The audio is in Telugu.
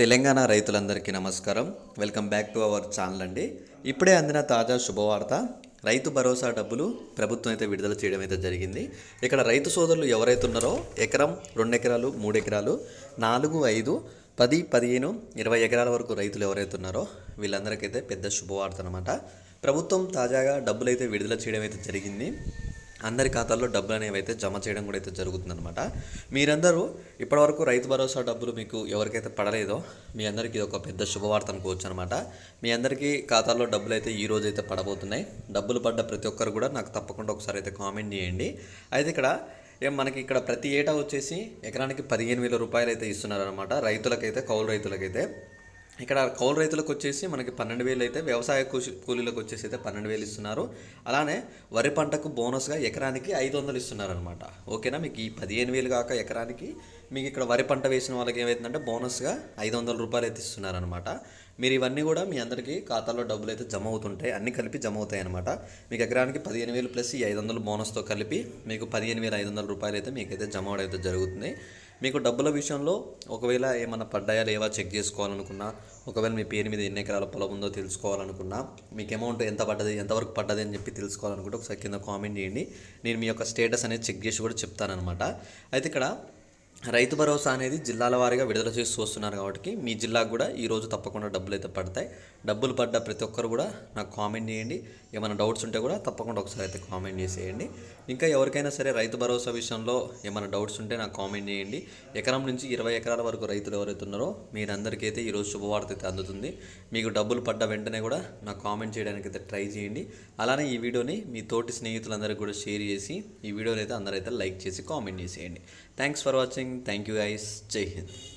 తెలంగాణ రైతులందరికీ నమస్కారం. Welcome back to our channel అండి. ఇప్పుడే అందిన తాజా శుభవార్త రైతు భరోసా డబ్బులు ప్రభుత్వం అయితే విడుదల చేయడం అయితే జరిగింది. ఇక్కడ రైతు సోదరులు ఎవరైతే ఉన్నారో ఎకరం రెండు ఎకరాలు మూడు ఎకరాలు నాలుగు ఐదు పది పదిహేను ఇరవై ఎకరాల వరకు రైతులు ఎవరైతే ఉన్నారో వీళ్ళందరికైతే పెద్ద శుభవార్త అనమాట ప్రభుత్వం తాజాగా డబ్బులు అయితే విడుదల చేయడం అయితే జరిగింది. అందరి ఖాతాల్లో డబ్బులు అనేవి అయితే జమ చేయడం కూడా అయితే జరుగుతుందనమాట మీరందరూ ఇప్పటివరకు రైతు భరోసా డబ్బులు మీకు ఎవరికైతే పడలేదో మీ అందరికీ ఇది ఒక పెద్ద శుభవార్త అనుకోవచ్చు అనమాట మీ అందరికీ ఖాతాల్లో డబ్బులు అయితే ఈ రోజు అయితే పడబోతున్నాయి. డబ్బులు పడ్డ ప్రతి ఒక్కరు కూడా నాకు తప్పకుండా ఒకసారి అయితే కామెంట్ చేయండి. అయితే ఇక్కడ ఏం మనకి ఇక్కడ ప్రతి ఏటా వచ్చేసి ఎకరానికి పదిహేను వేల రూపాయలు అయితే ఇస్తున్నారనమాట రైతులకైతే కౌలు రైతులకైతే. ఇక్కడ కౌలు రైతులకు వచ్చేసి మనకి పన్నెండు వేలు అయితే వ్యవసాయ కూలి కూలీలకు వచ్చేసి అయితే పన్నెండు వేలు ఇస్తున్నారు. అలానే వరి పంటకు బోనస్గా ఎకరానికి ఐదు వందలు ఇస్తున్నారు అనమాట ఓకేనా? మీకు ఈ పదిహేను వేలు కాక ఎకరానికి మీకు ఇక్కడ వరి పంట వేసిన వాళ్ళకి ఏమైందంటే బోనస్గా ఐదు వందల రూపాయలు అయితే ఇస్తున్నారు అనమాట మీరు ఇవన్నీ కూడా మీ అందరికీ ఖాతాలో డబ్బులు అయితే జమ అవుతుంటాయి. అన్నీ కలిపి జమ అవుతాయి అనమాట మీకు ఎకరానికి పదిహేను వేలు ప్లస్ ఈ ఐదు వందలు బోనస్తో కలిపి మీకు పదిహేను వేల ఐదు వందల రూపాయలు అయితే మీకైతే జమ అవడం అయితే జరుగుతుంది. మీకు డబ్బుల విషయంలో ఒకవేళ ఏమైనా పడ్డాయా లేవా చెక్ చేసుకోవాలనుకున్నా ఒకవేళ మీ పేరు మీద ఎన్ని ఎకరాల పొలం ఉందో తెలుసుకోవాలనుకున్నా మీకు అమౌంట్ ఎంత పడ్డది ఎంతవరకు పడ్డది అని చెప్పి తెలుసుకోవాలనుకుంటే ఒకసారి కింద కామెంట్ చేయండి. నేను మీ యొక్క స్టేటస్ అనేది చెక్ చేసి కూడా చెప్తానమాట అయితే ఇక్కడ రైతు భరోసా అనేది జిల్లాల వారీగా విడుదల చేస్తూ వస్తున్నారు కాబట్టి మీ జిల్లాకు కూడా ఈరోజు తప్పకుండా డబ్బులు అయితే పడతాయి. డబ్బులు పడ్డ ప్రతి ఒక్కరు కూడా నాకు కామెంట్ చేయండి. ఏమైనా డౌట్స్ ఉంటే కూడా తప్పకుండా ఒకసారి అయితే కామెంట్ చేసేయండి. ఇంకా ఎవరికైనా సరే రైతు భరోసా విషయంలో ఏమైనా డౌట్స్ ఉంటే నాకు కామెంట్ చేయండి. ఎకరం నుంచి ఇరవై ఎకరాల వరకు రైతులు ఎవరైతే ఉన్నారో మీరందరికీ అయితే ఈరోజు శుభవార్త అయితే అందుతుంది. మీకు డబ్బులు పడ్డ వెంటనే కూడా నాకు కామెంట్ చేయడానికి అయితే ట్రై చేయండి. అలానే ఈ వీడియోని మీ తోటి స్నేహితులందరికీ కూడా షేర్ చేసి ఈ వీడియోని అయితే అందరైతే లైక్ చేసి కామెంట్ చేసేయండి. Thanks for watching. Thank you guys. Jai Hind.